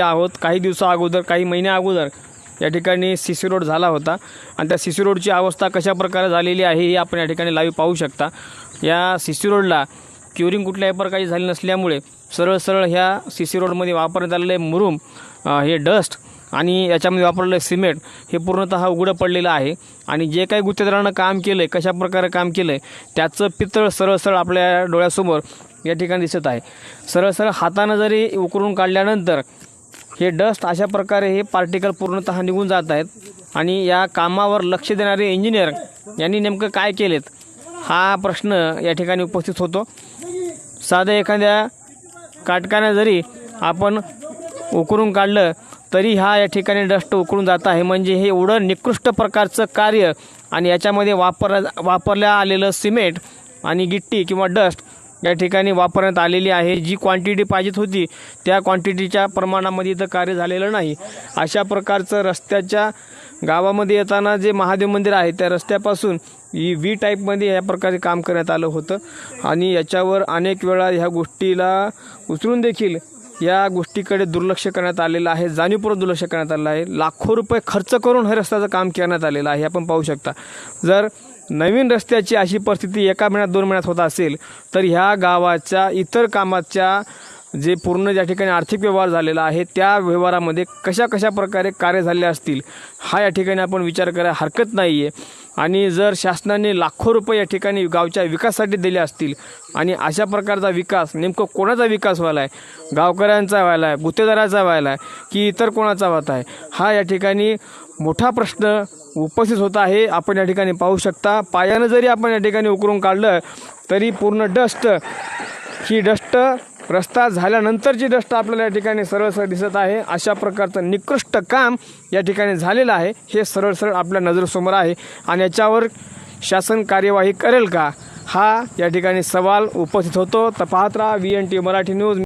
आहोत. काही दिवसा अगोदर काही महिन्या अगोदर या ठिकाणी सी सी रोड झाला होता. आणि त्या सी सी रोडची अवस्था कशा प्रकारे झालेली आहे हे आपण या ठिकाणी लाईव्ह पाहू शकता. या सी सी रोडला क्युरिंग कुठल्याही प्रकारची झाली नसल्यामुळे सरळ सरळ ह्या सी सी रोडमध्ये वापरण्यात आलेले मुरूम हे डस्ट आणि याच्यामध्ये वापरलेलं सिमेंट हे पूर्णतः उघडं पडलेलं आहे. आणि जे काही गुत्तेदारानं काम केलं आहे कशा प्रकारे काम केलं आहे त्याचं पितळ सरळ सरळ आपल्या डोळ्यासमोर या ठिकाणी दिसत आहे. सरळ सरळ हातानं जरी उकरून काढल्यानंतर हे डस्ट अशा प्रकारे हे पार्टिकल पूर्णतः निघून जात आहेत. आणि या कामावर लक्ष देणारे इंजिनियर यांनी नेमकं काय केलेत? हा प्रश्न या ठिकाणी उपस्थित होतो. साधं एखाद्या काटकानं जरी आपण उकरून काढलं तरी हा या ठिकाणी डस्ट उकळून जात आहे. म्हणजे हे एवढं निकृष्ट प्रकारचं कार्य आणि याच्यामध्ये वापर वापरल्या आलेलं सिमेंट आणि गिट्टी किंवा डस्ट या ठिकाणी वापरण्यात आलेली आहे. जी क्वांटिटी पाहिजेत होती त्या क्वांटिटीच्या प्रमाणामध्ये इथं कार्य झालेलं नाही. अशा प्रकारचं रस्त्याच्या गावामध्ये येताना जे महादेव मंदिर आहे त्या रस्त्यापासून ही व्ही टाईपमध्ये या प्रकारे काम करण्यात आलं होतं. आणि याच्यावर अनेक वेळा ह्या गोष्टीला उचलून देखील या गोष्टीकडे दुर्लक्ष करण्यात आलेलं आहे. जाणीवपूर्वक दुर्लक्ष करण्यात आलेलं आहे. लाखो रुपये खर्च करून हे रस्त्याचं काम करण्यात आलेलं आहे. आपण पाहू शकता. जर नवीन रस्त्याची अशी परिस्थिती एका महिन्यात दोन महिन्यात होत असेल तर ह्या गावाच्या इतर कामाच्या जे पूर्ण ज्या ठिकाणी आर्थिक व्यवहार झालेला आहे त्या व्यवहारामध्ये कशा कशा प्रकारे कार्य झाले असतील हा या ठिकाणी आपण विचार करायला हरकत नाही आहे आणि जर शासनाने लाखो रुपये या ठिकाणी गावच्या विकासासाठी दिले असतील आणि अशा प्रकारचा विकास नेमकं कोणाचा विकास व्हायला आहे गावकऱ्यांचा व्हायला आहे गुत्तेदाराचा व्हायला आहे की इतर कोणाचा होत आहे? हा या ठिकाणी मोठा प्रश्न उपस्थित होत आहे. आपण या ठिकाणी पाहू शकता पायानं जरी आपण या ठिकाणी उकरून काढलं तरी पूर्ण डस्ट ही डस्ट रस्ता झाल्यानंतरची डस्ट आपल्याला या ठिकाणी सरळ सरळ दिसत आहे अशा प्रकारचं निकृष्ट काम या ठिकाणी झालेलं आहे हे सरळ सरळ आपल्या नजरेसमोर आहे. आणि याच्यावर शासन कार्यवाही करेल का? हा या ठिकाणी सवाल उपस्थित होतो. तर पाहत राहा V N T Marathi news.